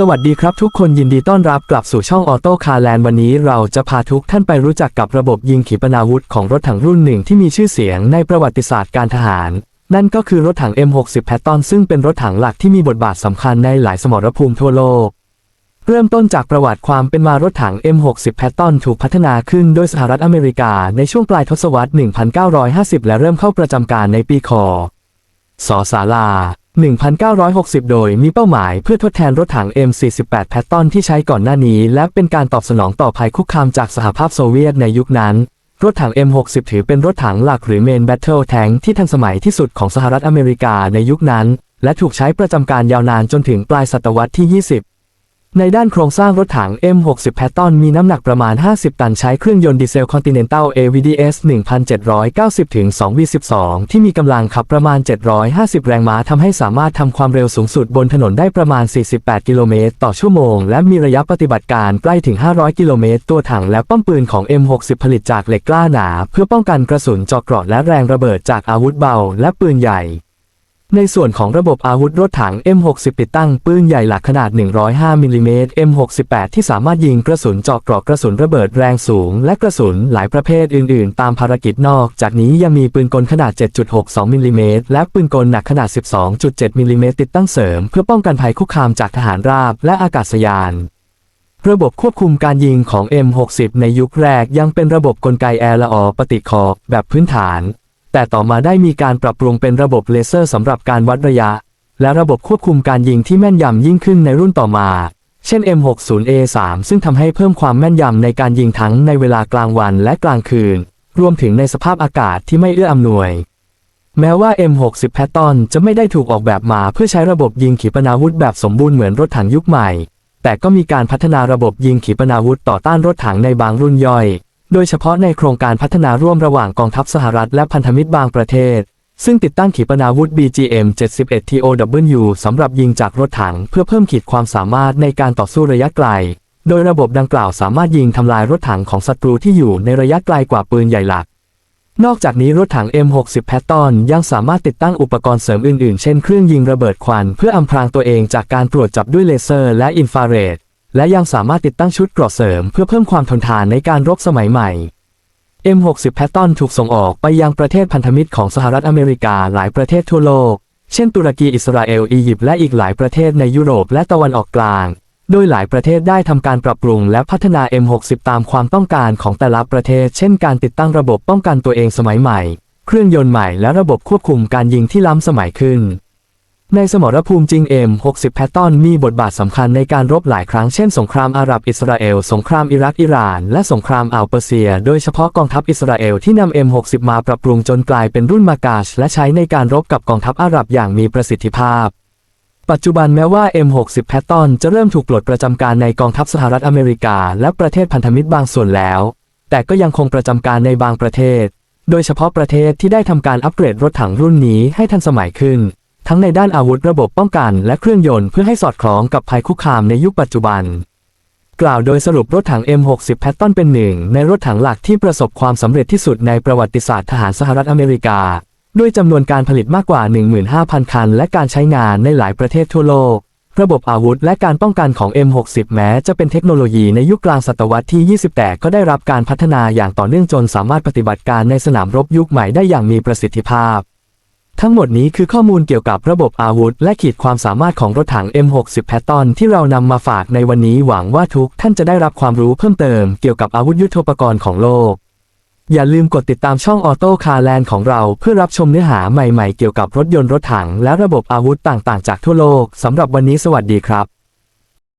สวัสดีครับทุกคนยินดีต้อนรับกลับสู่ช่องออโต้คาร์แลนด์วันนี้เราจะพาทุกท่านไปรู้จักกับระบบยิงขีปนาวุธของรถถังรุ่นหนึ่งที่มีชื่อเสียงในประวัติศาสตร์การทหาร นั่นก็คือรถถัง M60 p a t t o n ซึ่งเป็นรถถังหลักที่มีบทบาทสำคัญในหลายสมรภูมิทั่วโลก เริ่มต้นจากประวัติความเป็นมารถถัง M60 p a t t o n ถูกพัฒนาขึ้นโดยสหรัฐอเมริกาในช่วงปลายทศวรรษ 1950 และเริ่มเข้าประจำการในปีคศศาลา 1960 โดยมีเป้าหมายเพื่อทดแทนรถถัง M48 แพตตอนที่ใช้ก่อนหน้านี้ และเป็นการตอบสนองต่อภัยคุกคามจากสหภาพโซเวียตในยุคนั้น รถถัง M60 ถือเป็นรถถังหลักหรือ Main Battle Tank ที่ทันสมัยที่สุดของสหรัฐอเมริกาในยุคนั้น และถูกใช้ประจำการยาวนานจนถึงปลายศตวรรษที่ 20 ในด้านโครงสร้างรถถัง M60 p a t t o n มีน้ำหนักประมาณ 50 ตันใช้เครื่องยนต์ดีเซล Continental AVDS 1790 2V12 ที่มีกำลังขับประมาณ 750 แรงม้าทำให้สามารถทำความเร็วสูงสุดบนถนนได้ประมาณ 48 กิโลเมตรต่อชั่วโมง และมีระยะปฏิบัติการใกล้ถึง 500 กิโลเมตร ตัวถังและป้อมปืนของ M60 ผลิตจากเหล็กกล้าหนา เพื่อป้องกันกระสุนเจาะเกราะและแรงระเบิดจากอาวุธเบา และปืนใหญ่ ในส่วนของระบบอาวุธรถถัง M60 ติดตั้งปืนใหญ่หลักขนาด 105มิลลิเมตร M68 ที่สามารถยิงกระสุนเจาะเกราะกระสุนระเบิดแรงสูง และกระสุนหลายประเภทอื่น ๆ ตามภารกิจนอก จากนี้ยังมีปืนกลขนาด 7.62มิลลิเมตรและปืนกลหนักขนาด 12.7มิลลิเมตรติดตั้งเสริม เพื่อป้องกันภัยคุกคามจากทหารราบและอากาศยานระบบควบคุมการยิงของ M60 ในยุคแรกยังเป็นระบบกลไกแอร์ละออปฏิคอแบบพื้นฐาน แต่ต่อมาได้มีการปรับปรุงเป็นระบบเลเซอร์สำหรับการวัดระยะ และระบบควบคุมการยิงที่แม่นยำยิ่งขึ้นในรุ่นต่อมา เช่น M60A3 ซึ่งทำให้เพิ่มความแม่นยำในการยิงทั้งในเวลากลางวันและกลางคืน รวมถึงในสภาพอากาศที่ไม่เอื้ออำนวย แม้ว่า M60 p a t t o n จะไม่ได้ถูกออกแบบมาเพื่อใช้ระบบยิงขีปนาวุธแบบสมบูรณ์เหมือนรถถังยุคใหม่ แต่ก็มีการพัฒนาระบบยิงขีปนาวุธต่อต้านรถถังในบางรุ่นย่อย โดยเฉพาะในโครงการพัฒนาร่วมระหว่างกองทัพสหรัฐและพันธมิตรบางประเทศ ซึ่งติดตั้งขีปนาวุธ BGM 71 TOW สำหรับยิงจากรถถังเพื่อเพิ่มขีดความสามารถในการต่อสู้ระยะไกล โดยระบบดังกล่าวสามารถยิงทำลายรถถังของศัตรูที่อยู่ในระยะไกลกว่าปืนใหญ่หลัก นอกจากนี้รถถัง M60 p a t t o n ยังสามารถติดตั้งอุปกรณ์เสริมอื่นๆ เช่นเครื่องยิงระเบิดควันเพื่ออำพรางตัวเองจากการตรวจจับด้วยเลเซอร์และอินฟราเรด และยังสามารถติดตั้งชุดเกราะเสริมเพื่อเพิ่มความทนทานในการรบสมัยใหม่ M60 p a t t o n ถูกส่งออกไปยังประเทศพันธมิตรของสหรัฐอเมริกาหลายประเทศทั่วโลก เช่นตุรกีอิสราเอลอียิปต์และอีกหลายประเทศในยุโรปและตะวันออกกลาง โดยหลายประเทศได้ทำการปรับปรุงและพัฒนา M60 ตามความต้องการของแต่ละประเทศ เช่นการติดตั้งระบบป้องกันตัวเองสมัยใหม่ เครื่องยนต์ใหม่และระบบควบคุมการยิงที่ล้ำสมัยขึ้น ในสมรภูมิจริง M60 p a t t o n มีบทบาทสำคัญในการรบหลายครั้งเช่นสงครามอาหรับอิสราเอล สงครามอิรักอิหร่าน และสงครามอ่าวเปอร์เซีย โดยเฉพาะกองทัพอิสราเอลที่นำ M60 มาปรับปรุงจนกลายเป็นรุ่นมากาช และใช้ในการรบกับกองทัพอาหรับอย่างมีประสิทธิภาพ ปัจจุบันแม้ว่า M60 p a t t o n จะเริ่มถูกปลดประจำการในกองทัพสหรัฐอเมริกา และประเทศพันธมิตรบางส่วนแล้ว แต่ก็ยังคงประจำการในบางประเทศ โดยเฉพาะประเทศที่ได้ทำการอัปเกรดรถถังรุ่นนี้ให้ทันสมัยขึ้น ทั้งในด้านอาวุธระบบป้องกันและเครื่องยนต์เพื่อให้สอดคล้องกับภัยคุกคามในยุคปัจจุบัน กล่าวโดยสรุปรถถัง M60 p a t t o n เป็นหนึ่งในรถถังหลักที่ประสบความสำเร็จที่สุดในประวัติศาสตร์ทหารสหรัฐอเมริกา ด้วยจำนวนการผลิตมากกว่า 15,000 คัน และการใช้งานในหลายประเทศทั่วโลกระบบอาวุธและการป้องกันของ M60 แม้จะเป็นเทคโนโลยีในยุคกลางศตวรรษที่ 20 แต่ก็ได้รับการพัฒนาอย่างต่อเนื่องจนสามารถปฏิบัติการในสนามรบยุคใหม่ได้อย่างมีประสิทธิภาพ ทั้งหมดนี้คือข้อมูลเกี่ยวกับระบบอาวุธ และขีดความสามารถของรถถัง M60 p a t t o n ที่เรานำมาฝากในวันนี้หวังว่าทุกท่านจะได้รับความรู้เพิ่มเติมเกี่ยวกับอาวุธยุทโธปกรณ์ของโลก อย่าลืมกดติดตามช่องออโต้คาร์แลนด์ของเราเพื่อรับชมเนื้อหาใหม่ๆ เกี่ยวกับรถยนต์รถถัง และระบบอาวุธต่างๆ จากทั่วโลกสำหรับวันนี้สวัสดีครับ